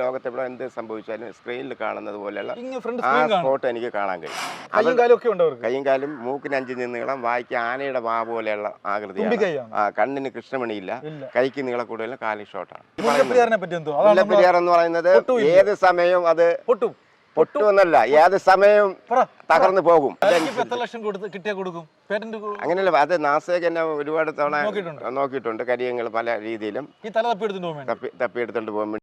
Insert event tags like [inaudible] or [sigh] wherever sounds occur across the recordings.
ലോകത്ത് ഇവിടെ എന്ത് സംഭവിച്ചാലും സ്ക്രീനിൽ കാണുന്നത് പോലെയുള്ള ആ സ്പോട്ട് എനിക്ക് കാണാൻ കഴിയും. കൈയും കാലും മൂക്കിന് അഞ്ച് നീളം വായിക്ക് ആനയുടെ വാ പോലെയുള്ള ആകൃതിയാണ്. തുമ്പിക്കൈയാണ്? ആ കണ്ണിന് കൃഷ്ണമണിയില്ല. കൈക്ക് നീള കൂടുതലും കാലി ഷോട്ടാണ് മുല്ലപ്പെരിയാർ എന്ന് പറയുന്നത് ഏത് സമയവും അത് പൊട്ടും. പൊട്ടുമെന്നല്ല ഏത് സമയവും തകർന്നു പോകും. അങ്ങനെയല്ല അത് നാസേക്ക് എന്നെ ഒരുപാട് തവണ നോക്കിയിട്ടുണ്ട്. കരിയങ്ങൾ പല രീതിയിലും തപ്പിയെടുത്തോണ്ട് പോകുമ്പോൾ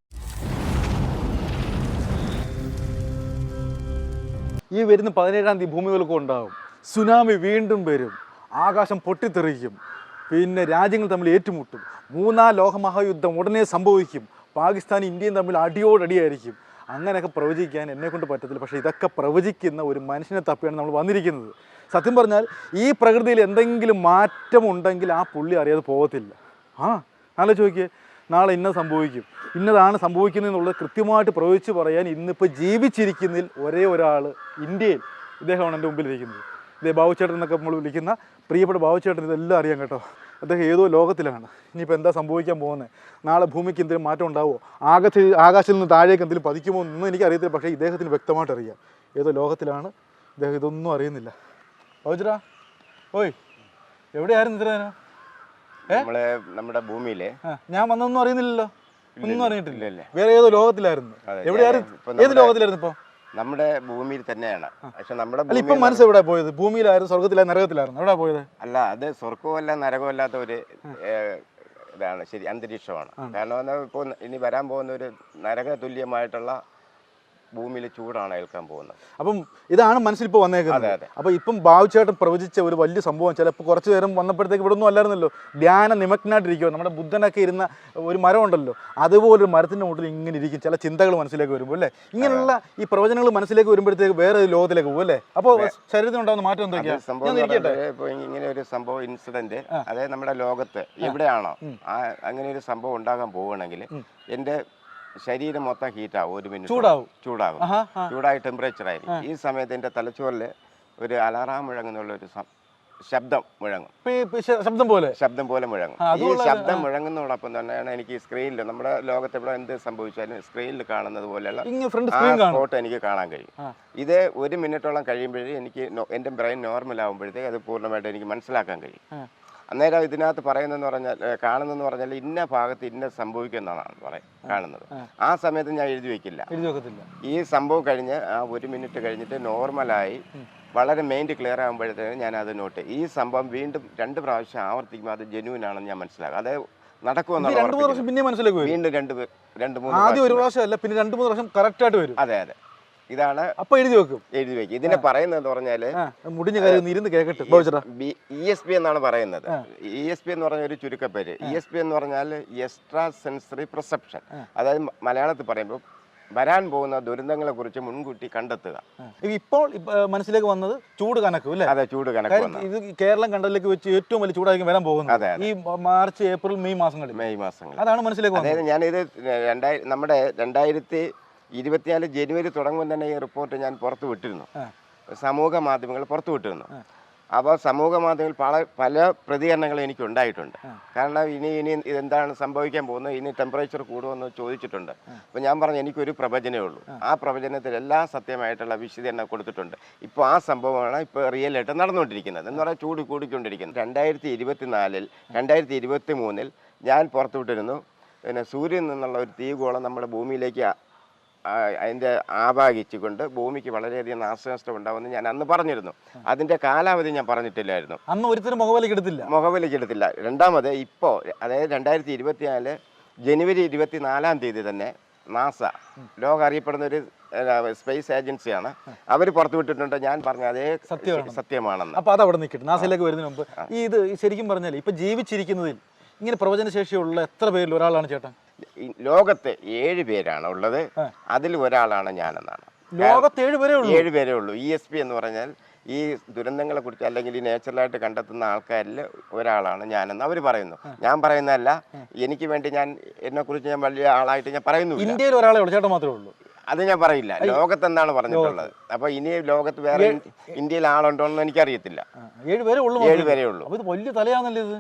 ഈ വരുന്ന പതിനേഴാം തീയതി ഭൂമികൾക്കും ഉണ്ടാകും സുനാമി വീണ്ടും വരും. ആകാശം പൊട്ടിത്തെറിക്കും. പിന്നെ രാജ്യങ്ങൾ തമ്മിൽ ഏറ്റുമുട്ടും. മൂന്നാം ലോകമഹായുദ്ധം ഉടനെ സംഭവിക്കും. പാകിസ്ഥാൻ ഇന്ത്യയും തമ്മിൽ അടിയോടടിയായിരിക്കും. അങ്ങനെയൊക്കെ പ്രവചിക്കാൻ എന്നെ കൊണ്ട് പറ്റത്തില്ല. പക്ഷേ ഇതൊക്കെ പ്രവചിക്കുന്ന ഒരു മനുഷ്യനെ തപ്പിയാണ് നമ്മൾ വന്നിരിക്കുന്നത്. സത്യം പറഞ്ഞാൽ ഈ പ്രകൃതിയിൽ എന്തെങ്കിലും മാറ്റമുണ്ടെങ്കിൽ ആ പുള്ളി അറിയാതെ പോകത്തില്ല. ആ നല്ല ചോദിക്കേ നാളെ ഇന്ന സംഭവിക്കും. ഇന്നതാണ് സംഭവിക്കുന്നതെന്നുള്ളത് കൃത്യമായിട്ട് പ്രവചിച്ച് പറയാൻ ഇന്നിപ്പോൾ ജീവിച്ചിരിക്കുന്നതിൽ ഒരേ ഒരാൾ ഇന്ത്യയിൽ ഇദ്ദേഹമാണ് എന്റെ മുമ്പിലിരിക്കുന്നത്. ഇതേ ബാബുച്ചേട്ടൻ എന്നൊക്കെ നമ്മൾ വിളിക്കുന്ന പ്രിയപ്പെട്ട ബാബുച്ചേട്ടൻ ഇതെല്ലാം അറിയാം കേട്ടോ. അദ്ദേഹം ഏതോ ലോകത്തിലാണ്. ഇനിയിപ്പോൾ എന്താ സംഭവിക്കാൻ പോകുന്നത് നാളെ ഭൂമിക്ക് എന്തെങ്കിലും മാറ്റം ഉണ്ടാവുമോ ആകാശ ആകാശത്തിൽ നിന്ന് താഴേക്ക് എന്തെങ്കിലും പതിക്കുമോ എന്നൊന്നും എനിക്കറിയത്തില്ല. പക്ഷേ ഇദ്ദേഹത്തിന് വ്യക്തമായിട്ട് അറിയാം. ഏതോ ലോകത്തിലാണ്. ഇദ്ദേഹം ഇതൊന്നും അറിയുന്നില്ല. ബാബുച്ചേട്ടാ ഓയ് എവിടെയായിരുന്നു ഇത്ര നേരം? നമ്മളെ നമ്മുടെ ഭൂമിയിലെ ഞാൻ വന്നൊന്നും അറിയുന്നില്ലല്ലോ. ഒന്നും അറിഞ്ഞിട്ടില്ല. വേറെ ഏതോ ലോകത്തിലായിരുന്നു. എവിടെയായിരുന്നു ഏത് ലോകത്തിലായിരുന്നു ഇപ്പൊ? നമ്മുടെ ഭൂമിയിൽ തന്നെയാണ്. പക്ഷെ നമ്മുടെ ഇപ്പൊ മനസ്സ് എവിടെ പോയത്? ഭൂമിയിലായിരുന്നു സ്വർഗത്തിലായിരുന്നു നരകത്തിലായിരുന്നു. എവിടെ പോയത്? അല്ല അത് സ്വർഗവുമല്ല നരകമല്ലാത്ത ഒരു ഇതാണ്. ശരി അന്തരീക്ഷമാണ്. കാരണം ഇപ്പോൾ ഇനി വരാൻ പോകുന്ന ഒരു നരക തുല്യമായിട്ടുള്ള ഭൂമിയിൽ ചൂടാണ് ഏൽക്കാൻ പോകുന്നത്. അപ്പം ഇതാണ് മനസ്സിൽ ഇപ്പോൾ വന്നേക്കുന്നത്. അതെ, അതെ. അപ്പൊ ഇപ്പം ഭാവിച്ചായിട്ട് പ്രവചിച്ച ഒരു വലിയ സംഭവം ചിലപ്പോൾ കുറച്ച് നേരം വന്നപ്പോഴത്തേക്ക് ഇവിടെ ഒന്നും അല്ലായിരുന്നല്ലോ. ധ്യാന നിമഗ്നായിട്ടിരിക്കുമോ നമ്മുടെ ബുദ്ധനൊക്കെ ഇരുന്ന ഒരു മരം ഉണ്ടല്ലോ. അതുപോലെ ഒരു മരത്തിന്റെ മുകളിൽ ഇങ്ങനെ ഇരിക്കും. ചില ചിന്തകൾ മനസ്സിലേക്ക് വരുമ്പോൾ അല്ലേ? ഇങ്ങനെയുള്ള ഈ പ്രവചനങ്ങൾ മനസ്സിലേക്ക് വരുമ്പോഴത്തേക്ക് വേറെ ഒരു ലോകത്തിലേക്ക് പോകും അല്ലേ? അപ്പോൾ ശരീരത്തിൽ ഉണ്ടാകുന്ന മാറ്റം എന്തൊക്കെയാണ് എന്തൊക്കെയാ സംഭവം ഇങ്ങനെ ഒരു സംഭവം ഇൻസിഡന്റ് അതായത് നമ്മുടെ ലോകത്ത് എവിടെയാണോ അങ്ങനെ ഒരു സംഭവം ഉണ്ടാകാൻ പോവുകയാണെങ്കിൽ എന്റെ ശരീരം മൊത്തം ഹീറ്റാവും ഒരു മിനിറ്റ് ചൂടാവും. ചൂടാവും. ചൂടായ ടെമ്പറേച്ചർ ആയിരിക്കും. ഈ സമയത്ത് എന്റെ തലച്ചോറിൽ ഒരു അലാറാം മുഴങ്ങുന്നുള്ള ഒരു ശബ്ദം മുഴങ്ങും. ശബ്ദം പോലെ? ശബ്ദം പോലെ മുഴങ്ങും. ഈ. ശബ്ദം മുഴങ്ങുന്നതോടൊപ്പം തന്നെയാണ് എനിക്ക് സ്ക്രീനിൽ നമ്മുടെ ലോകത്ത് ഇവിടെ എന്ത് സംഭവിച്ചാലും സ്ക്രീനിൽ കാണുന്നത് പോലെയുള്ള ഫോട്ടോ സ്പോട്ട് എനിക്ക് കാണാൻ കഴിയും. ഇത് ഒരു മിനിറ്റോളം കഴിയുമ്പോഴേ എനിക്ക് എന്റെ എന്റെ ബ്രെയിൻ നോർമൽ ആകുമ്പോഴത്തേക്ക് അത് പൂർണമായിട്ട് എനിക്ക് മനസ്സിലാക്കാൻ കഴിയും. അന്നേരം ഇതിനകത്ത് പറയുന്നതെന്ന് പറഞ്ഞാൽ കാണുന്നതെന്ന് പറഞ്ഞാൽ ഇന്ന ഭാഗത്ത് ഇന്ന സംഭവിക്കുന്നതാണ് പറയും കാണുന്നത്. ആ. സമയത്ത് ഞാൻ എഴുതി വെക്കില്ല. ഈ സംഭവം കഴിഞ്ഞ് ആ ഒരു മിനിറ്റ് കഴിഞ്ഞിട്ട് നോർമലായി വളരെ മൈൻഡ് ക്ലിയർ ആകുമ്പോഴത്തേക്കും ഞാൻ അത് നോട്ട് ഈ സംഭവം വീണ്ടും രണ്ട് പ്രാവശ്യം ആവർത്തിക്കുമ്പോൾ അത് ജെന്യൂൻ ആണെന്ന് ഞാൻ മനസ്സിലാക്കും. അത് ഇത് നടക്കുമെന്നുള്ള രണ്ട് മൂന്ന് പിന്നെ മനസ്സിലേക്ക് വീണ്ടും രണ്ട് രണ്ട് മൂന്ന് ആദ്യം ഒരു പ്രാവശ്യം. പ്രാവശ്യം അല്ല പിന്നെ രണ്ട് മൂന്ന് പ്രാവശ്യം കറക്റ്റ് ആയിട്ട് വരും. അതെ അതെ. ഇതാണ് അപ്പൊ എഴുതി വെക്കും. എഴുതി വെക്കും. ഇതിനെ പറയുന്നത് പറഞ്ഞാൽ മുടിഞ്ഞ കാര്യം ഇരുന്ന് ബാബുച്ചേട്ടാ ഇ എസ് പി എന്നാണ് പറയുന്നത്. ഇ എസ് പി എന്ന് പറഞ്ഞ ഒരു ചുരുക്കപ്പേര്. ഇ എസ് പി എന്ന് പറഞ്ഞാൽ എക്സ്ട്രാ സെൻസറി പ്രസെപ്ഷൻ അതായത് മലയാളത്തിൽ പറയുമ്പോൾ വരാൻ പോകുന്ന ദുരന്തങ്ങളെ കുറിച്ച് മുൻകൂട്ടി കണ്ടെത്തുക. ഇപ്പോൾ മനസ്സിലേക്ക് വന്നത് ചൂട് കണക്കും അല്ലേ? അതെ ചൂട് കണക്ക് ഇത് കേരളം കണ്ടതിലേക്ക് വെച്ച് ഏറ്റവും വലിയ ചൂടായിരിക്കും വരാൻ പോകുന്നത്. അതെ, ഈ മാർച്ച് ഏപ്രിൽ മെയ് മാസങ്ങളിൽ. മെയ് മാസങ്ങളിൽ. അതാണ് മനസ്സിലേക്ക് വന്നത്. അതായത് ഞാനിത് രണ്ടായിരം നമ്മുടെ രണ്ടായിരത്തി ഇരുപത്തിനാല് ജനുവരി തുടങ്ങുമ്പോൾ തന്നെ ഈ റിപ്പോർട്ട് ഞാൻ പുറത്തു വിട്ടിരുന്നു. സമൂഹ മാധ്യമങ്ങൾ പുറത്തു വിട്ടിരുന്നു. അപ്പോൾ സമൂഹ മാധ്യമങ്ങൾ പല പല പ്രതികരണങ്ങളും എനിക്ക് ഉണ്ടായിട്ടുണ്ട്. കാരണം ഇനി ഇനി ഇതെന്താണ് സംഭവിക്കാൻ പോകുന്നത്? ഇനി ടെമ്പറേച്ചർ കൂടുമെന്ന് ചോദിച്ചിട്ടുണ്ട്. അപ്പോൾ ഞാൻ പറഞ്ഞു എനിക്കൊരു പ്രവചനമേ ഉള്ളൂ. ആ. പ്രവചനത്തിൽ എല്ലാ സത്യമായിട്ടുള്ള വിശദീകരണം കൊടുത്തിട്ടുണ്ട്. ഇപ്പോൾ ആ സംഭവമാണ് ഇപ്പോൾ റിയൽ ആയിട്ട് നടന്നുകൊണ്ടിരിക്കുന്നത്. എന്ന് പറഞ്ഞാൽ ചൂട് കൂടിക്കൊണ്ടിരിക്കുന്നത് രണ്ടായിരത്തി ഇരുപത്തിനാലിൽ രണ്ടായിരത്തി ഇരുപത്തി മൂന്നിൽ ഞാൻ പുറത്തുവിട്ടിരുന്നു പിന്നെ സൂര്യനിൽ നിന്നുള്ള ഒരു തീഗോളം നമ്മുടെ ഭൂമിയിലേക്ക് അതിന്റെ ആവാഹിച്ചുകൊണ്ട് ഭൂമിക്ക് വളരെയധികം നാശനഷ്ടം ഉണ്ടാവുമെന്ന് ഞാൻ അന്ന് പറഞ്ഞിരുന്നു. അതിന്റെ കാലാവധി ഞാൻ പറഞ്ഞിട്ടില്ലായിരുന്നു. അന്ന് ഒരിക്കലും മുഖവിലേക്ക് എടുത്തില്ല. മുഖവിലേക്ക് എടുത്തില്ല. രണ്ടാമത് ഇപ്പോൾ അതായത് രണ്ടായിരത്തി ഇരുപത്തിനാല് ജനുവരി ഇരുപത്തിനാലാം തീയതി തന്നെ നാസ ലോകം അറിയപ്പെടുന്ന ഒരു സ്പേസ് ഏജൻസിയാണ്. അവർ പുറത്തുവിട്ടിട്ടുണ്ട് ഞാൻ പറഞ്ഞ അതേ സത്യമാണ്. സത്യമാണെന്ന്. അപ്പോൾ അത് അവിടെ നിൽക്കട്ടെ. നാസയിലേക്ക് വരുന്നതിന് മുമ്പ് ഈ ഇത് ശരിക്കും പറഞ്ഞാൽ ഇപ്പൊ ജീവിച്ചിരിക്കുന്നതിൽ ഇങ്ങനെ പ്രവചനശേഷിയുള്ള എത്ര പേരിൽ ഒരാളാണ് ചേട്ടൻ? ലോകത്ത് ഏഴ് പേരാണ് ഉള്ളത്. അതിൽ ഒരാളാണ് ഞാനെന്നാണ്. ലോകത്ത് ഏഴ് പേരേ ഉള്ളൂ. ഏഴ് പേരേ ഉള്ളൂ. ഇ എസ് പി എന്ന് പറഞ്ഞാൽ ഈ ദുരന്തങ്ങളെ കുറിച്ച് അല്ലെങ്കിൽ ഈ നേച്ചുറലായിട്ട് കണ്ടെത്തുന്ന ആൾക്കാരിൽ ഒരാളാണ് ഞാനെന്ന് അവർ പറയുന്നു. ഞാൻ പറയുന്നതല്ല എനിക്ക് വേണ്ടി ഞാൻ എന്നെ കുറിച്ച് ഞാൻ വലിയ ആളായിട്ട് ഞാൻ പറയുന്നു ഇന്ത്യയിൽ ഒരാളെ ഉള്ളൂ ചേട്ടൻ മാത്രമേ ഉള്ളൂ. അത് ഞാൻ പറയില്ല. ലോകത്ത് എന്താണ് പറഞ്ഞിട്ടുള്ളത്? അപ്പൊ ഇനി ലോകത്ത് വേറെ ഇന്ത്യയിൽ ആളുണ്ടോ എന്ന് എനിക്കറിയത്തില്ല ഏഴ് പേരേ ഉള്ളൂ ഏഴ് പേരേ ഉള്ളൂ. വലിയ തലയാണല്ലേ ഇത്?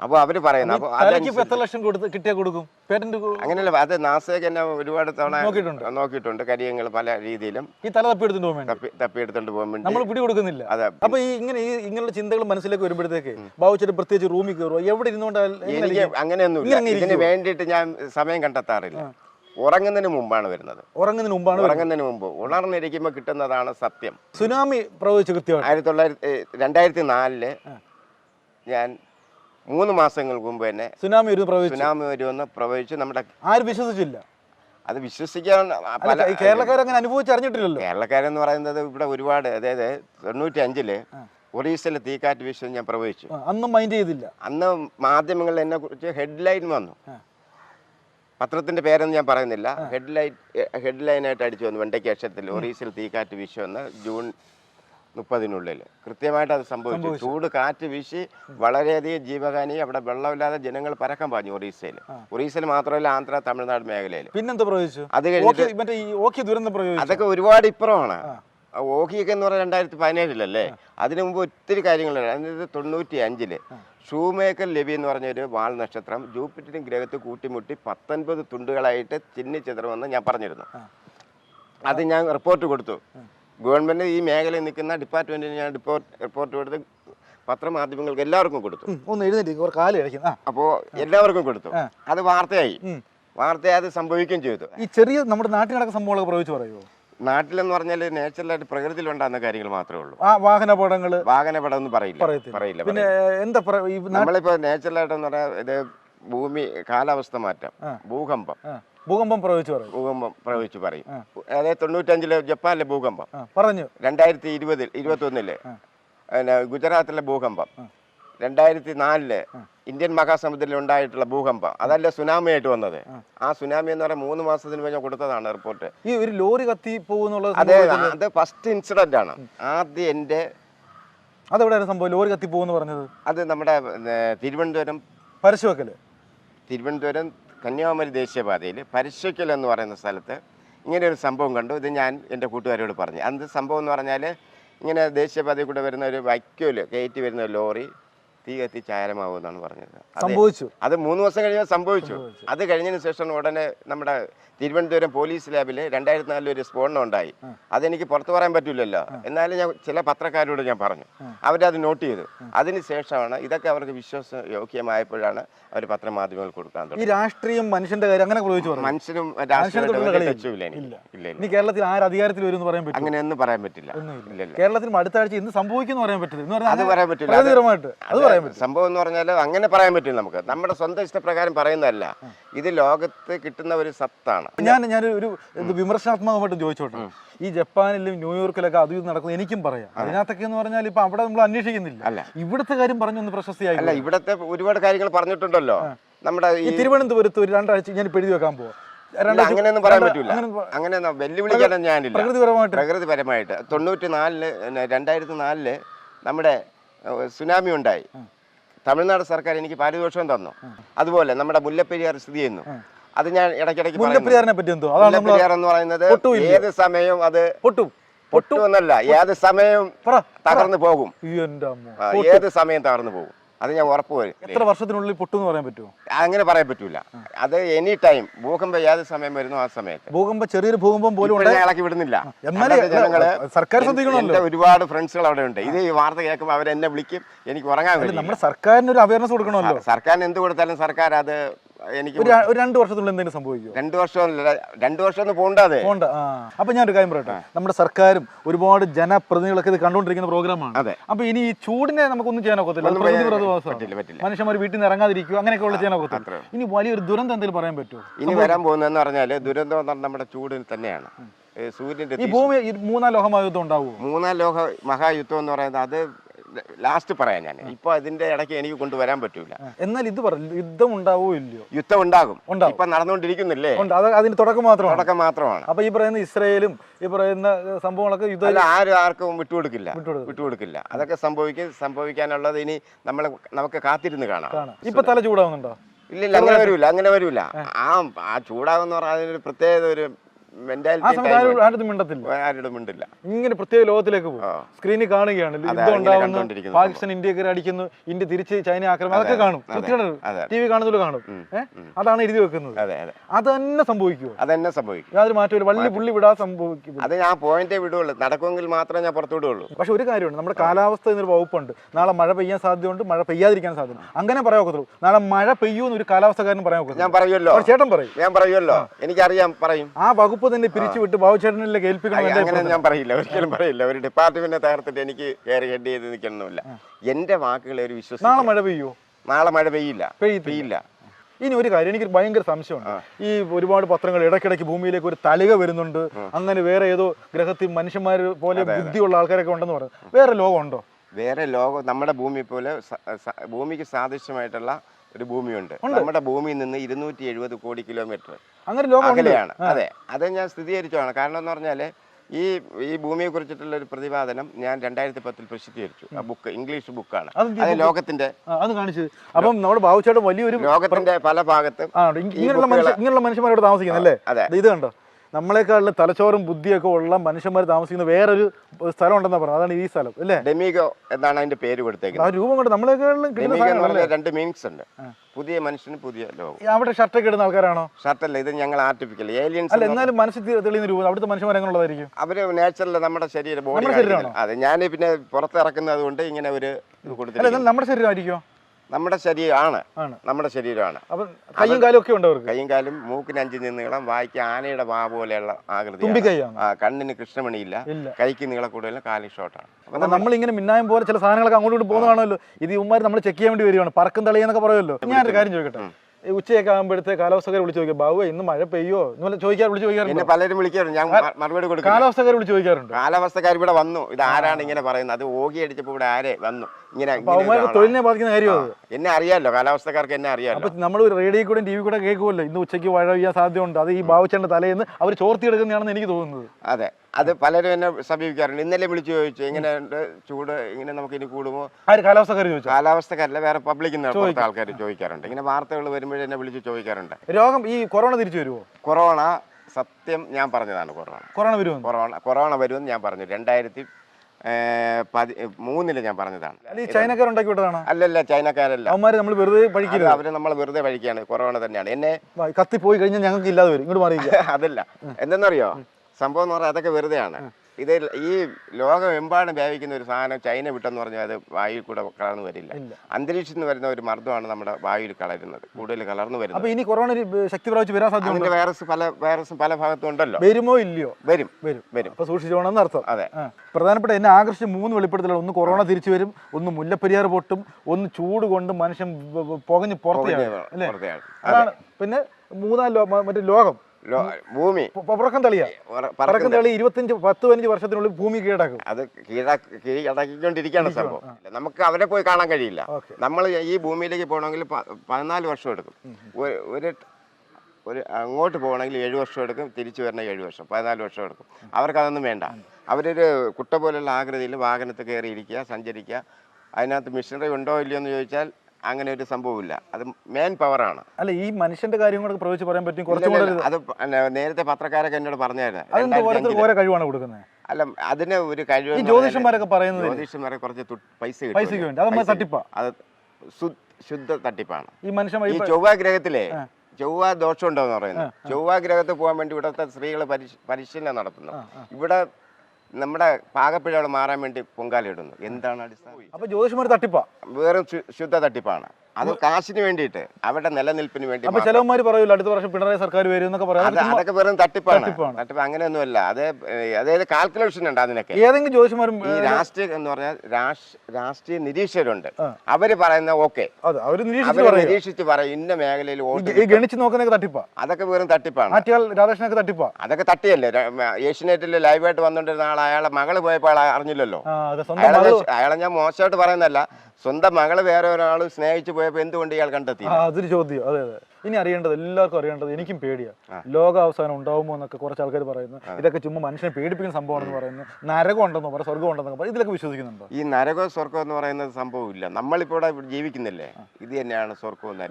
അപ്പോൾ അവർ പറയുന്നു അപ്പോൾ തലയ്ക്ക് എത്ര ലക്ഷം കൊടുത്ത് കിട്ടിയാൽ കൊടുക്കും? പേറ്റന്റ് അങ്ങനെയല്ല അത് നാസേക്ക് എന്നെ ഒരുപാട് തവണ നോക്കിയിട്ടുണ്ട്. നോക്കിയിട്ടുണ്ട് കരിയങ്ങൾ പല രീതിയിലും. ഈ തല തപ്പി എടുത്തിട്ട് പോകാൻ വേണ്ടി. തപ്പി തപ്പിയെടുത്തോണ്ട് പോകാൻ വേണ്ടി. നമ്മൾ പിടി കൊടുക്കുന്നില്ല അതെ. അപ്പൊ ഈ ഇങ്ങനെ ഈ ഇങ്ങനെയുള്ള ചിന്തകൾ മനസ്സിലേക്ക് വരുമ്പോഴത്തേക്ക് ബാബുച്ചേട്ടൻ പ്രത്യേകിച്ച് റൂമിൽ കയറുമോ എവിടെ ഇരുന്നുകൊണ്ടാൽ എനിക്ക് അങ്ങനെയൊന്നുമില്ല. ഇങ്ങനെ ഇതിന് വേണ്ടിയിട്ട് ഞാൻ സമയം കണ്ടെത്താറില്ല. ഉറങ്ങുന്നതിന് മുമ്പാണ് വരുന്നത്. ഉറങ്ങുന്നതിന് മുമ്പാണ്. ഉറങ്ങുന്നതിന് മുമ്പ്. ഉണർന്നിരിക്കുമ്പോൾ കിട്ടുന്നതാണ് സത്യം. സുനാമി പ്രവചിച്ചു കൃത്യമാണ് ആയിരത്തി തൊള്ളായിരത്തി രണ്ടായിരത്തി നാലിൽ ഞാൻ മൂന്ന് മാസങ്ങൾക്ക് മുമ്പ് തന്നെ സുനാമി ഒരു പ്രവചിച്ചു സുനാമി വരുമെന്ന് പ്രവചിച്ച് നമ്മുടെ ആരും വിശ്വസിച്ചില്ല? അത് വിശ്വസിക്കാൻ പല അങ്ങനെ അനുഭവിച്ചറിഞ്ഞിട്ടില്ലല്ലോ കേരളക്കാരെന്ന് പറയുന്നത് ഇവിടെ ഒരുപാട് അതായത് തൊണ്ണൂറ്റി അഞ്ചിൽ ഒറീസയിലെ തീക്കാറ്റ് വിഷയം ഞാൻ പ്രവചിച്ചു അന്ന് അന്നും മൈൻഡ് ചെയ്തില്ല. അന്ന് മാധ്യമങ്ങളിൽ എന്നെ കുറിച്ച് ഹെഡ്ലൈൻ വന്നു. പത്രത്തിന്റെ പേരൊന്നും ഞാൻ പറയുന്നില്ല. ഹെഡ്ലൈൻ ഹെഡ്ലൈനായിട്ട് അടിച്ചു വന്നു വെണ്ടയ്ക്ക് അക്ഷരത്തിൽ ഒറീസയിൽ തീക്കാറ്റ് വീശുമെന്ന് ജൂൺ മുപ്പതിനുള്ളിൽ. കൃത്യമായിട്ട് അത് സംഭവിച്ചു. ചൂട് കാറ്റ് വീശി വളരെയധികം ജീവഹാനി അവിടെ വെള്ളമില്ലാതെ ജനങ്ങൾ പരക്കം പാഞ്ഞു ഒറീസയിൽ. ഒറീസയിൽ മാത്രമല്ല ആന്ധ്ര തമിഴ്നാട് മേഖലയിൽ. പിന്നെന്താ പ്രയോഗിച്ചു? അത് കഴിഞ്ഞിട്ട് അതൊക്കെ ഒരുപാട് ഇപ്പുറമാണ്. ഓഹിയൊക്കെ എന്ന് പറഞ്ഞാൽ രണ്ടായിരത്തി പതിനേഴിലല്ലേ അതിനു മുമ്പ് ഒത്തിരി കാര്യങ്ങളുണ്ട് അതായത് തൊണ്ണൂറ്റി അഞ്ചിൽ ഷൂമേക്കർ ലെവി എന്ന് പറഞ്ഞ ഒരു വാൾ നക്ഷത്രം ജൂപ്പിറ്ററും ഗ്രഹത്തെ കൂട്ടിമുട്ടി പത്തൊൻപത് തുണ്ടുകളായിട്ട് ചിന്നിച്ചിതറുമെന്ന് ഞാൻ പറഞ്ഞിരുന്നു. അത് ഞാൻ റിപ്പോർട്ട് കൊടുത്തു. ഗവൺമെന്റ് ഈ മേഖലയിൽ നിൽക്കുന്ന ഡിപ്പാർട്ട്മെന്റിന് ഞാൻ റിപ്പോർട്ട് റിപ്പോർട്ട് കൊടുത്ത് പത്രമാധ്യമങ്ങൾക്ക് എല്ലാവർക്കും കൊടുത്തു. ഒന്ന് എഴുന്നേറ്റ് കാൽ കഴിക്കും അപ്പോൾ എല്ലാവർക്കും കൊടുത്തു. അത് വാർത്തയായി. വാർത്തയായത് വാർത്തയായി അത് സംഭവിക്കുകയും ചെയ്തു. ഈ ചെറിയ നമ്മുടെ നാട്ടിൽ നടക്കുന്ന സംഭവങ്ങളൊക്കെ പ്രവചിച്ചു പറയുമോ നാട്ടിലെന്ന് പറഞ്ഞാൽ നാച്ചുറലായിട്ട് പ്രകൃതിയിലുണ്ടാകുന്ന കാര്യങ്ങൾ മാത്രമേ ഉള്ളൂ. ആ വാഹനാപകടങ്ങൾ വാഹനപടം ഒന്നും പറയില്ല. പറയില്ല പിന്നെ എന്താ നമ്മളിപ്പോ നാച്ചുറലായിട്ടെന്ന് പറയാ ഇത് ഭൂമി കാലാവസ്ഥ മാറ്റം. ഭൂകമ്പം. ഭൂകമ്പം പ്രവചിച്ചു പറയും. ഭൂകമ്പം പ്രവചിച്ചു പറയും. അതായത് തൊണ്ണൂറ്റഞ്ചിലെ ജപ്പാനിലെ ഭൂകമ്പം. പറഞ്ഞു. രണ്ടായിരത്തി ഇരുപതിൽ ഇരുപത്തി ഒന്നിലെ പിന്നെ ഗുജറാത്തിലെ ഭൂകമ്പം. രണ്ടായിരത്തി നാലിൽ ഇന്ത്യൻ മഹാസമുദ്രത്തിൽ ഉണ്ടായിട്ടുള്ള ഭൂകമ്പം. അതല്ല സുനാമി ആയിട്ട് വന്നത്. ആ. സുനാമി എന്ന് പറയുന്ന മൂന്ന് മാസത്തിന് കഴിഞ്ഞാൽ കൊടുത്തതാണ് റിപ്പോർട്ട്. ഈ ഒരു ലോറി കത്തി പോകുന്നുള്ളത് അതെ അത് ഫസ്റ്റ് ഇൻസിഡന്റ് ആണ്. ആദ്യം എന്റെ അതെവിടെയാണ് സംഭവം? ലോറി കത്തി പോകുന്നു പറഞ്ഞത്? അത് നമ്മുടെ തിരുവനന്തപുരം പരശുവെക്കൽ തിരുവനന്തപുരം കന്യാകുമാരി ദേശീയപാതയിൽ പരിശക്കൽ എന്ന് പറയുന്ന സ്ഥലത്ത് ഇങ്ങനെ ഒരു സംഭവം കണ്ടു. ഇത് ഞാൻ എന്റെ കൂട്ടുകാരോട് പറഞ്ഞു. അന്ന് സംഭവം എന്ന് പറഞ്ഞാൽ ഇങ്ങനെ ദേശീയപാതയിൽ കൂടെ വരുന്ന ഒരു വൈക്കോൽ കയറ്റി വരുന്ന ലോറി തീ കത്തി ചാരമാവും എന്നാണ് പറഞ്ഞത്. സംഭവിച്ചു. അത് മൂന്ന് ദിവസം കഴിഞ്ഞാൽ സംഭവിച്ചു. അത് കഴിഞ്ഞതിന് ശേഷം ഉടനെ നമ്മുടെ തിരുവനന്തപുരം പോലീസ് ലാബിൽ രണ്ടായിരത്തി നാലിൽ ഒരു സ്ഫോടനം ഉണ്ടായി. അതെനിക്ക് പുറത്തു പറയാൻ പറ്റില്ലല്ലോ. എന്നാലും ഞാൻ ചില പത്രക്കാരോട് ഞാൻ പറഞ്ഞു. അവരത് നോട്ട് ചെയ്തു. അതിന് ശേഷമാണ് ഇതൊക്കെ അവർക്ക് വിശ്വാസ യോഗ്യമായപ്പോഴാണ് അവർ പത്രമാധ്യമങ്ങൾ കൊടുക്കാൻ ഈ തുടങ്ങി രാഷ്ട്രീയം മനുഷ്യന്റെ കാര്യം അങ്ങനെ മനുഷ്യനും. ഇല്ല. കേരളത്തിൽ ആര് അധികാരത്തിൽ വരും പറയാൻ പറ്റും അങ്ങനെയൊന്നും പറയാൻ പറ്റില്ല. കേരളത്തിൽ അടുത്ത ആഴ്ച ഇന്ന് സംഭവിക്കുന്നു പറയാൻ പറ്റില്ല. അത് പറയാൻ പറ്റില്ല. പറയാൻ പറ്റും സംഭവം എന്ന് പറഞ്ഞാൽ അങ്ങനെ പറയാൻ പറ്റില്ല നമുക്ക്. നമ്മുടെ സ്വന്തം ഇഷ്ടപ്രകാരം പറയുന്നതല്ല. ഇത് ലോകത്ത് കിട്ടുന്ന ഒരു സത്താണ്. ഞാൻ ഞാൻ ഒരു വിമർശനാത്മകമായിട്ട് ചോദിച്ചോട്ടെ? ഈ ജപ്പാനിലും ന്യൂയോർക്കിലൊക്കെ അത് ഇത് നടക്കുന്നത് എനിക്കും പറയാം. അതിനകത്തൊക്കെ എന്ന് പറഞ്ഞാൽ ഇപ്പൊ അവിടെ നമ്മൾ അന്വേഷിക്കുന്നില്ല. അല്ല. ഇവിടുത്തെ കാര്യം പറഞ്ഞൊന്ന് പ്രശസ്തിയായി അല്ല ഇവിടത്തെ ഒരുപാട് കാര്യങ്ങൾ പറഞ്ഞിട്ടുണ്ടല്ലോ. നമ്മുടെ ഈ തിരുവനന്തപുരത്ത് ഒരു രണ്ടാഴ്ച ഞാൻ എഴുതി വെക്കാൻ പോവാ അങ്ങനെയൊന്നും പറയാൻ പറ്റൂല. അങ്ങനെ വെല്ലുവിളി ഞാനില്ല. പ്രകൃതിപരമായിട്ട്? പ്രകൃതിപരമായിട്ട്. തൊണ്ണൂറ്റി നാലിൽ രണ്ടായിരത്തി നാലിൽ നമ്മുടെ സുനാമി ഉണ്ടായി. തമിഴ്നാട് സർക്കാർ എനിക്ക് പാരിതോഷം തന്നു. അതുപോലെ നമ്മുടെ മുല്ലപ്പെരിയാർ സ്ഥിതി ചെയ്യുന്നു. അത് ഞാൻ ഇടയ്ക്കിടയ്ക്ക്. മുല്ലപ്പെരിയാറിനെ പറ്റി എന്തോ? അതാണ് മുല്ലപ്പെരിയാർ എന്ന് പറയുന്നത്. ഏത് സമയവും അത് പൊട്ടും. പൊട്ടുമെന്നല്ല. ഏത് സമയവും തകർന്നു പോകും. ഏത് സമയം തകർന്നു പോകും. അത് ഞാൻ ഉറപ്പ് വരും. എത്ര വർഷത്തിനുള്ളിൽ പൊട്ടും എന്ന് പറയാൻ പറ്റുമോ? അങ്ങനെ പറയാൻ പറ്റൂല. അത് എനി ടൈം ഭൂകമ്പം ഏത് സമയം വരുന്നു ആ സമയത്ത്. ഭൂകമ്പം ചെറിയൊരു ഭൂകമ്പം പോലും ഇളക്കി വിടുന്നില്ല. ജനങ്ങൾ സർക്കാർ ശ്രദ്ധിക്കണമല്ലോ. ഒരുപാട് ഫ്രണ്ട്സുകൾ അവിടെ ഉണ്ട്. ഇത് ഈ വാർത്ത കേൾക്കുമ്പോൾ അവരെന്നെ വിളിക്കും. എനിക്ക് ഉറങ്ങാൻ വേണ്ടി നമ്മുടെ സർക്കാരിന് ഒരു അവയർനെസ് കൊടുക്കണമല്ലോ സർക്കാരിന് എന്ത് കൊടുത്താലും സർക്കാർ അത് എനിക്ക് ഒരു രണ്ട് വർഷത്തിനുള്ളിൽ എന്തെങ്കിലും സംഭവിക്കും രണ്ട് വർഷം രണ്ട് വർഷം ഒന്നും പോണ്ടാതെ. പോണ്ട. അപ്പൊ ഞാനൊരു കാര്യം പറയട്ടെ. നമ്മുടെ സർക്കാരും ഒരുപാട് ജനപ്രതിനിധികളൊക്കെ ഇത് കണ്ടുകൊണ്ടിരിക്കുന്ന പ്രോഗ്രാമാണ്. അതെ. അപ്പൊ ഇനി ഈ ചൂടിനെ നമുക്കൊന്നും ചെയ്യാൻ ഒക്കത്തില്ല. മനുഷ്യന്മാർ വീട്ടിൽ നിന്ന് ഇറങ്ങാതിരിക്കുക അങ്ങനെയൊക്കെ ഉള്ള ചെയ്യാൻ ഒക്കത്തില്ല. ഇനി വലിയൊരു ദുരന്തം എന്തെങ്കിലും പറയാൻ പറ്റുമോ? ഇനി വരാൻ പോകുന്നതെന്ന് പറഞ്ഞാൽ ദുരന്തം എന്ന് പറഞ്ഞാൽ നമ്മുടെ ചൂടിൽ തന്നെയാണ്. സൂര്യന്റെ ഈ ഭൂമി മൂന്നാം ലോഹ മഹായുദ്ധം ഉണ്ടാവുമോ? മൂന്നാം ലോക മഹായുദ്ധം എന്ന് പറയുന്നത് അത് ലാസ്റ്റ് പറയാം ഞാൻ. ഇപ്പൊ അതിന്റെ ഇടയ്ക്ക് എനിക്ക് കൊണ്ടുവരാൻ പറ്റൂല. എന്നാൽ ഇത് പറ യുദ്ധം ഉണ്ടാവോ ഇല്ലയോ? യുദ്ധം ഉണ്ടാകും. ഇപ്പൊ നടന്നുകൊണ്ടിരിക്കുന്നില്ലേ? അതിന് തുടക്കം മാത്രമാണ്. തുടക്കം മാത്രമാണ്. അപ്പൊ ഈ പറയുന്ന ഇസ്രയേലും ഈ പറയുന്ന സംഭവങ്ങളൊക്കെ യുദ്ധം ആരും ആർക്കും വിട്ടുകൊടുക്കില്ല. വിട്ടുകൊടുക്കില്ല. അതൊക്കെ സംഭവിക്കും സംഭവിക്കാനുള്ളത് ഇനി നമ്മൾ നമുക്ക് കാത്തിരുന്ന് കാണാം. ഇപ്പൊ തല ചൂടാവുന്നുണ്ടോ? ഇല്ലില്ല അങ്ങനെ വരൂല അങ്ങനെ വരൂല. ആ. ആ ചൂടാകുന്ന പറഞ്ഞാൽ അതിനൊരു പ്രത്യേക ഒരു മെന്റാലിറ്റി സമയത്ത് ആരും ആരും മിണ്ടത്തില്ല. ആരോടും മിണ്ടില്ല. ഇങ്ങനെ പ്രത്യേക ലോകത്തിലേക്ക് പോകും. സ്ക്രീനിൽ കാണുകയാണ് യുദ്ധം ഉണ്ടാവുന്നു പാകിസ്ഥാൻ ഇന്ത്യയ്ക്ക് അടിക്കുന്നു ഇന്ത്യ തിരിച്ച് ചൈന ആക്രമണം അതൊക്കെ കാണും. ടി വി കാണുന്നതിൽ കാണും. അതാണ് എഴുതി വെക്കുന്നത്. അതെ അതെ. അത് തന്നെ സംഭവിക്കുമോ അതെന്നെ സംഭവിക്കും. യാതൊരു മാറ്റമില്ല വള്ളി പുള്ളി വിടാതെ സംഭവിക്കും. അത് ഞാൻ പോയിന്റേ വിടുള്ളൂ. നടക്കുമെങ്കിൽ മാത്രമേ ഞാൻ പുറത്തു വിടുകയുള്ളൂ പക്ഷെ ഒരു കാര്യമുണ്ട്. നമ്മുടെ കാലാവസ്ഥ എന്നൊരു വകുപ്പുണ്ട്. നാളെ മഴ പെയ്യാൻ സാധ്യതയുണ്ട് മഴ പെയ്യാതിരിക്കാൻ സാധ്യത അങ്ങനെ പറയാൻ ഒക്കത്തുള്ളൂ. നാളെ മഴ പെയ്യൂന്ന് ഒരു കാലാവസ്ഥക്കാരനും പറയാൻ ഞാൻ പറയുമല്ലോ. ചേട്ടൻ പറയും. ഞാൻ പറയുമല്ലോ. എനിക്കറിയാം പറയും. ആ വകുപ്പ് തന്നെ പിരിച്ചു വിട്ട് ബാബുചേട്ടനിലേക്ക് ഏൽപ്പിക്കണം അങ്ങനെ ഞാൻ പറയില്ല ഒരിക്കലും പറയില്ല. ഒരു ഡിപ്പാർട്ട്മെന്റിനെ തകർത്തിട്ട് എനിക്ക് കയറി ഹെഡ് ചെയ്ത് നിൽക്കണമെന്നില്ല എന്റെ വാക്കുകളെ ഒരു വിശ്വസിക്കും നാളെ മഴ പെയ്യോ? നാളെ മഴ പെയ്യില്ല. പെയ്യില്ല. ഇനി ഒരു കാര്യം എനിക്ക് ഭയങ്കര സംശയമുണ്ട്. ഈ ഒരുപാട് പത്രങ്ങൾ ഇടയ്ക്കിടയ്ക്ക് ഭൂമിയിലേക്ക് ഒരു തലിക വരുന്നുണ്ട്. അങ്ങനെ വേറെ ഏതോ ഗ്രഹത്തിൽ മനുഷ്യന്മാർ പോലെ ബുദ്ധിയുള്ള ആൾക്കാരൊക്കെ ഉണ്ടെന്ന് പറഞ്ഞു. വേറെ ലോകം ഉണ്ടോ വേറെ ലോകം നമ്മുടെ ഭൂമി പോലെ ഭൂമിക്ക് സാദൃശ്യമായിട്ടുള്ള ഒരു ഭൂമിയുണ്ട്. നമ്മുടെ ഭൂമിയിൽ നിന്ന് ഇരുന്നൂറ്റി എഴുപത് കോടി കിലോമീറ്റർ. അങ്ങനെ അകലെയാണ്. അതെ. അത് ഞാൻ സ്ഥിരീകരിച്ചതാണ്. കാരണം എന്ന് പറഞ്ഞാൽ ഈ ഈ ഭൂമിയെ കുറിച്ചിട്ടുള്ള ഒരു പ്രതിപാദനം ഞാൻ രണ്ടായിരത്തി പത്തിൽ പ്രസിദ്ധീകരിച്ചു. ആ ബുക്ക് ഇംഗ്ലീഷ് ബുക്കാണ്. അത് ലോകത്തിന്റെ അത് കാണിച്ചത്. അപ്പം നമ്മുടെ ബാബുച്ചേട്ടൻ വലിയൊരു ലോകത്തിന്റെ പല ഭാഗത്തും ഇങ്ങനെയുള്ള മനുഷ്യ ഇങ്ങനെയുള്ള മനുഷ്യന്മാരോട് താമസിക്കുന്നു അല്ലേ അതെ. ഇത് കണ്ടോ? നമ്മളെക്കാളും തലച്ചോറും ബുദ്ധിയൊക്കെ ഉള്ള മനുഷ്യന്മാർ താമസിക്കുന്ന വേറൊരു സ്ഥലം ഉണ്ടെന്നാ പറഞ്ഞത്. അതാണ് ഈ സ്ഥലം അല്ലേ? ഡെമിഗോ എന്നാണ് അതിന്റെ പേര് കൊടുത്തേക്കുന്നത്. ആ രൂപം കൊണ്ട് നമ്മളെക്കാളും രണ്ട് മീനിങ്സ് ഉണ്ട്. പുതിയ മനുഷ്യന് പുതിയ ലോകം. അവിടെ ഷർട്ടൊക്കെ ഇടുന്ന ആൾക്കാരാണോ? ഷർട്ട് അല്ല ഇത് ഞങ്ങൾ ആർട്ടിഫിക്കൽ ഏലിയൻസ് അല്ല എന്നാലും മനസ്സിൽ തെളിയുന്ന രൂപം അവിടുത്തെ മനുഷ്യന്മാർ എങ്ങനെയുള്ളതായിരിക്കും? അവർ നാച്ചുറൽ നമ്മുടെ ശരീരം ബോഡി അതെ ഞാൻ പിന്നെ പുറത്തിറക്കുന്നത് കൊണ്ട് ഇങ്ങനെ ഒരു ഇത് ആയിരിക്കും നമ്മുടെ നമ്മുടെ ശരീരമാണ്. നമ്മുടെ ശരീരമാണ്. കയ്യും കാലും ഒക്കെ ഉണ്ടോ കയ്യും കൈയും കാലും മൂക്കിന് അഞ്ചു നീളം വായിക്ക് ആനയുടെ വാ പോലെയുള്ള ആകൃതി കണ്ണിന് കൃഷ്ണമണിയില്ല. കൈക്ക് നീള കൂടുതലും കാലിന് ഷോർട്ടാണ് അപ്പൊ നമ്മൾ നമ്മളിങ്ങനെ മിന്നായം പോലെ ചില സാധനങ്ങളൊക്കെ അങ്ങോട്ട് പോകുന്നതാണല്ലോ ഇത് ഇവന്മാർ നമ്മൾ ചെക്ക് ചെയ്യാൻ വേണ്ടി വരികയാണ്. പറക്കും തളിയെന്നൊക്കെ പറയുമല്ലോ. ഞാനൊരു കാര്യം ചോദിക്കട്ടെ? ഉച്ചയൊക്കെ ആകുമ്പോഴത്തെ കാലാവസ്ഥക്കാർ വിളിച്ച് ചോദിക്കും ബാബു ഇന്ന് മഴ പെയ്യോ? എന്ന് ചോദിക്കാൻ വിളിച്ച് എന്നെ ചോദിക്കാറുണ്ട് പലരും വിളിക്കാറുണ്ട്. ഞാൻ മറുപടി കൊടുക്കും കാലാവസ്ഥക്കാർ വിളിച്ച് ചോദിക്കാറുണ്ട്? കാലാവസ്ഥക്കാർ ഇവിടെ വന്നു. ഇത് ആരാണ് ഇങ്ങനെ പറയുന്നത്? അത് ഓകി അടിച്ചപ്പോൾ ഇവിടെ ആരെ വന്നു? ഇങ്ങനെ. തൊഴിലിനെ ബാധിക്കുന്ന കാര്യമാണ് എന്നെ അറിയാലോ കാലാവസ്ഥക്കാർക്ക് എന്നെ അറിയാലോ. അപ്പൊ നമ്മൾ റേഡിയോ കൂടെ ടി വി കൂടെ കേൾക്കുമല്ലോ ഇന്ന് ഉച്ചയ്ക്ക് മഴ പെയ്യാൻ സാധ്യതയുണ്ട്. അത് ഈ ബാബുച്ചേന്റെ തലേന്ന് അവർ ചോർത്തിയെടുക്കുന്നതാണെന്ന് എനിക്ക് തോന്നുന്നത്. അതെ. അത് പലരും എന്നെ സമീപിക്കാറുണ്ട്. ഇന്നലെ വിളിച്ചു ചോദിച്ചു എങ്ങനെ ചൂട് ഇങ്ങനെ നമുക്ക് ഇനി കൂടുമോ? കാലാവസ്ഥ കാലാവസ്ഥക്കാരല്ല വേറെ പബ്ലിക്കിൽ നിന്ന് പുറത്തെ ആൾക്കാർ ചോദിക്കാറുണ്ട്. ഇങ്ങനെ വാർത്തകൾ വരുമ്പോഴേ എന്നെ വിളിച്ച് ചോദിക്കാറുണ്ട്. രോഗം ഈ കൊറോണ തിരിച്ചു വരുമോ കൊറോണ സത്യം ഞാൻ പറഞ്ഞതാണ് കൊറോണ. കൊറോണ വരും കൊറോണ കൊറോണ വരുമെന്ന് ഞാൻ പറഞ്ഞു. രണ്ടായിരത്തി മൂന്നിൽ ഞാൻ പറഞ്ഞതാണ്. അല്ലല്ല ചൈനക്കാരല്ല. അവന്മാര് നമ്മൾ വെറുതെ പഴിക്കില്ല അവർ നമ്മൾ വെറുതെ വഴിക്കാണ് കൊറോണ തന്നെയാണ്. എന്നെ കത്തി പോയി കഴിഞ്ഞാൽ ഞങ്ങൾക്ക് ഇല്ലാതെ വരും. ഇങ്ങോട്ട് മാറിയില്ല [laughs] അതല്ല. എന്തെന്നറിയോ? സംഭവം എന്ന് പറഞ്ഞാൽ അതൊക്കെ വെറുതെയാണ്. ഇത് ഈ ലോകമെമ്പാടും വ്യാപിക്കുന്ന ഒരു സാധനം ചൈന വിട്ടെന്ന് പറഞ്ഞാൽ അത് വായുവിൽ കൂടെ കളർന്നു വരില്ല. അന്തരീക്ഷത്തിൽ നിന്ന് വരുന്ന ഒരു മർദ്ദമാണ് നമ്മുടെ വായുവിൽ കളരുന്നത്. കൂടുതൽ കലർന്നു വരുന്നത്. അപ്പൊ ഇനി കൊറോണ ശക്തി പ്രാപിച്ച് വരാൻ സാധ്യത വൈറസ് പല വൈറസും പല ഭാഗത്തും ഉണ്ടല്ലോ. വരുമോ ഇല്ലയോ? വരും. വരും. വരും. അപ്പൊ സൂക്ഷിച്ചോണമെന്ന് അർത്ഥം അതെ. പ്രധാനപ്പെട്ട എന്നെ ആകർഷിച്ച് മൂന്ന് വെളിപ്പെടുത്തലുകൾ. ഒന്ന് കൊറോണ തിരിച്ചു വരും ഒന്ന് മുല്ലപ്പെരിയാർ പൊട്ടും ഒന്ന് ചൂട് കൊണ്ട് മനുഷ്യൻ പുകഞ്ഞ് പുറത്തേക്ക് അല്ലേ? പിന്നെ മൂന്നാം ലോ മറ്റേ ലോകം. ഭൂമി. പറക്കം തളിയാ പറക്കം തളി ഇരുപത്തിയഞ്ച് പത്ത് പതിനഞ്ച് വർഷത്തിനുള്ളിൽ ഭൂമി കീഴടക്കും. അത് കീഴ കീഴടക്കിക്കൊണ്ടിരിക്കുകയാണ് സംഭവം. നമുക്ക് അവരെ പോയി കാണാൻ കഴിയില്ല. നമ്മൾ ഈ ഭൂമിയിലേക്ക് പോകണമെങ്കിൽ പതിനാല് വർഷം എടുക്കും. ഒരു- ഒരു അങ്ങോട്ട് പോകണമെങ്കിൽ ഏഴ് വർഷം എടുക്കും തിരിച്ചു വരണ ഏഴ് വർഷം പതിനാല് വർഷം എടുക്കും. അവർക്ക് അതൊന്നും വേണ്ട. അവരൊരു കുട്ട പോലുള്ള ആകൃതിയിൽ വാഹനത്തിൽ കയറി ഇരിക്കുക സഞ്ചരിക്കുക. അതിനകത്ത് മിഷനറി ഉണ്ടോ ഇല്ലയോ എന്ന് ചോദിച്ചാൽ അങ്ങനെ ഒരു സംഭവമില്ല. അത് മെയിൻ പവറാണ് അല്ല ഈ മനുഷ്യന്റെ കാര്യം കൂടെ പ്രവചിച്ച് പറയാൻ പറ്റും കുറച്ചും കൂടെ അത് നേരത്തെ പത്രക്കാരൊക്കെ എന്നോട് പറഞ്ഞായിരുന്നു. ഓരോ കഴിവാണ് കൊടുക്കുന്നത് അല്ല അതിന് ഒരു കഴിവ് എന്ന് ജ്യോതിഷന്മാരൊക്കെ പറയുന്നത് ജ്യോതിഷന്മാരെ കുറച്ച് പൈസ കിട്ടും. പൈസയ്ക്ക് വേണ്ടി. തട്ടിപ്പാ. അത് ശുദ്ധ തട്ടിപ്പാണ്. ഈ മനുഷ്യൻ ഈ ചൊവ്വ ഗ്രഹത്തിലെ. ചൊവ്വ ദോഷം ഉണ്ടോന്ന് പറയുന്നത് ചൊവ്വ ഗ്രഹത്തിൽ പോകാൻ വേണ്ടി ഇവിടുത്തെ സ്ത്രീകൾ പരിശീലനം നടത്തുന്നു. ഇവിടെ നമ്മുടെ പാകപ്പിഴകൾ മാറാൻ വേണ്ടി പൊങ്കാല ഇടുന്നു എന്താണ് അടിസ്ഥാനം? അപ്പൊ ജ്യോതിഷ്മാർ തട്ടിപ്പാ? വേറെ ശുദ്ധ തട്ടിപ്പാണ്. അത് കാശിന് വേണ്ടിയിട്ട് അവരുടെ നിലനിൽപ്പിന് വേണ്ടി അപ്പൊ. ചിലവന്മാര് പറയൂല അടുത്ത വർഷം പിണറായി സർക്കാർ വരും എന്നൊക്കെ പറയാം. അതൊക്കെ വെറും തട്ടിപ്പാണ്. തട്ടിപ്പ് അങ്ങനെയൊന്നുമല്ല. അത് അതായത് കാൽക്കുലേഷൻ ഉണ്ട് അതിനൊക്കെ. ഏതെങ്കിലും ജ്യോതിഷന്മാരും ഈ രാഷ്ട്രീയ എന്ന് പറഞ്ഞാൽ രാഷ്- രാഷ്ട്രീയ നിരീക്ഷകരുണ്ട്. അവർ പറയുന്ന ഓക്കെ. നിരീക്ഷിച്ച് പറയും. ഇന്ന മേഖലയിൽ ഗണിച്ച് നോക്കുന്നൊക്കെ തട്ടിപ്പാ. അതൊക്കെ വെറും തട്ടിപ്പാണ്. രാധാകൃഷ്ണനൊക്കെ തട്ടിപ്പാ. അതൊക്കെ തട്ടിയല്ലേ? ഏഷ്യനെറ്റിൽ ലൈവായിട്ട് വന്നോണ്ടിരുന്ന ആൾ അയാളെ മകൾ പോയപ്പോൾ അറിഞ്ഞില്ലല്ലോ. അയാളെ ഞാൻ മോശമായിട്ട് പറയുന്നല്ല സ്വന്തം മകൾ വേറെ ഒരാൾ സ്നേഹിച്ചു പോയപ്പോൾ എന്തുകൊണ്ട് ഇയാൾ കണ്ടെത്തി അതൊരു ചോദ്യം. അതെ അതെ. ഇനി അറിയേണ്ടത് എല്ലാവർക്കും അറിയേണ്ടത് എനിക്കും പേടിയാ. ലോക ലോകാവസാനം ഉണ്ടാവുമോ എന്നൊക്കെ കുറച്ച് ആൾക്കാർ പറയുന്നു. ഇതൊക്കെ ചുമ്മാ മനുഷ്യനെ പേടിപ്പിക്കുന്ന സംഭവമാണെന്ന് പറയുന്നു. നരകം ഉണ്ടെന്ന് പറയും സ്വർഗം ഉണ്ടെന്നൊക്കെ പറയും ഇതിലൊക്കെ വിശ്വസിക്കുന്നുണ്ടോ? ഈ നരകോ സ്വർഗം എന്ന് പറയുന്നത് സംഭവമില്ല. നമ്മളിപ്പോ ഇവിടെ ജീവിക്കുന്നില്ലേ? ഇത് തന്നെയാണ് സ്വർഗവും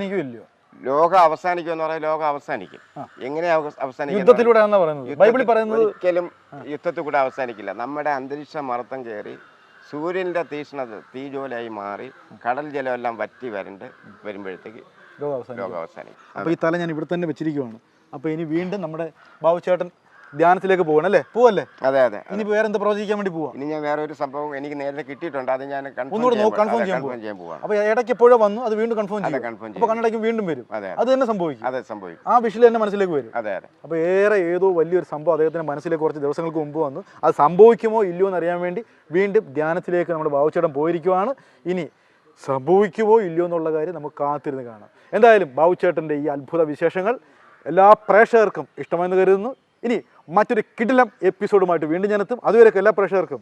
എനിക്കും ഇല്ലയോ? ലോകം അവസാനിക്കും എന്ന് പറയാൻ ലോകം അവസാനിക്കും. എങ്ങനെ അവസാനിക്കും യുദ്ധത്തിലൂടെ പറയുന്നത്? ബൈബിളിൽ പറയുന്നത് ഒരിക്കലും യുദ്ധത്തിൽ കൂടെ അവസാനിക്കില്ല. നമ്മുടെ അന്തരീക്ഷ മർദ്ദം കയറി സൂര്യന്റെ തീഷ്ണത തീജോലായി മാറി കടൽ ജലമെല്ലാം വറ്റി വരണ്ട് വരുമ്പോഴത്തേക്ക് ലോകം അവസാനം ലോകം അപ്പോൾ ഈ തല ഞാൻ ഇവിടെ തന്നെ വെച്ചിരിക്കുവാണ്. അപ്പോൾ ഇനി വീണ്ടും നമ്മുടെ ബാബുചേട്ടൻ ധ്യാനത്തിലേക്ക് പോകണം അല്ലേ? പോവല്ലേ? അതെ അതെ ഇനി വേറെ എന്താ പ്രവചിക്കാൻ വേണ്ടി പോവാ? ഇനി ഞാൻ വേറെ ഒരു സംഭവം എനിക്ക് നേരത്തെ കിട്ടിയിട്ടുണ്ട് അത് ഞാൻ ഒന്നുകൂടെ കൺഫേം ചെയ്യാൻ പോവാ. അപ്പൊ ഇടയ്ക്ക് എപ്പോഴോ വന്നു അത് വീണ്ടും കൺഫേം ചെയ്യും. അപ്പൊ കണ്ണടയ്ക്ക് വീണ്ടും വരും. അതെ അത്. തന്നെ സംഭവിക്കും. അതെ സംഭവിക്കും. ആ വിഷയം തന്നെ മനസ്സിലേക്ക് വരും. അതെ അതെ. അപ്പൊ ഏറെ ഏതോ വലിയൊരു സംഭവം അദ്ദേഹത്തിന്റെ മനസ്സിലേക്ക് കുറച്ച് ദിവസങ്ങൾക്ക് മുമ്പ് വന്നു. അത് സംഭവിക്കുമോ ഇല്ലയോ എന്ന് അറിയാൻ വേണ്ടി വീണ്ടും ധ്യാനത്തിലേക്ക് നമ്മുടെ ബാബുച്ചേട്ടൻ പോയിരിക്കുവാണ്. ഇനി സംഭവിക്കുമോ ഇല്ലയോ എന്നുള്ള കാര്യം നമുക്ക് കാത്തിരുന്ന് കാണാം. എന്തായാലും ബാബുച്ചേട്ടന്റെ ഈ അത്ഭുത വിശേഷങ്ങൾ എല്ലാ പ്രേക്ഷകർക്കും ഇഷ്ടമെന്ന് കരുതുന്നു. ഇനി മറ്റൊരു കിടിലം എപ്പിസോഡുമായിട്ട് വീണ്ടും ഞാനെത്തും അതുവരെയൊക്കെ എല്ലാ പ്രേക്ഷകർക്കും.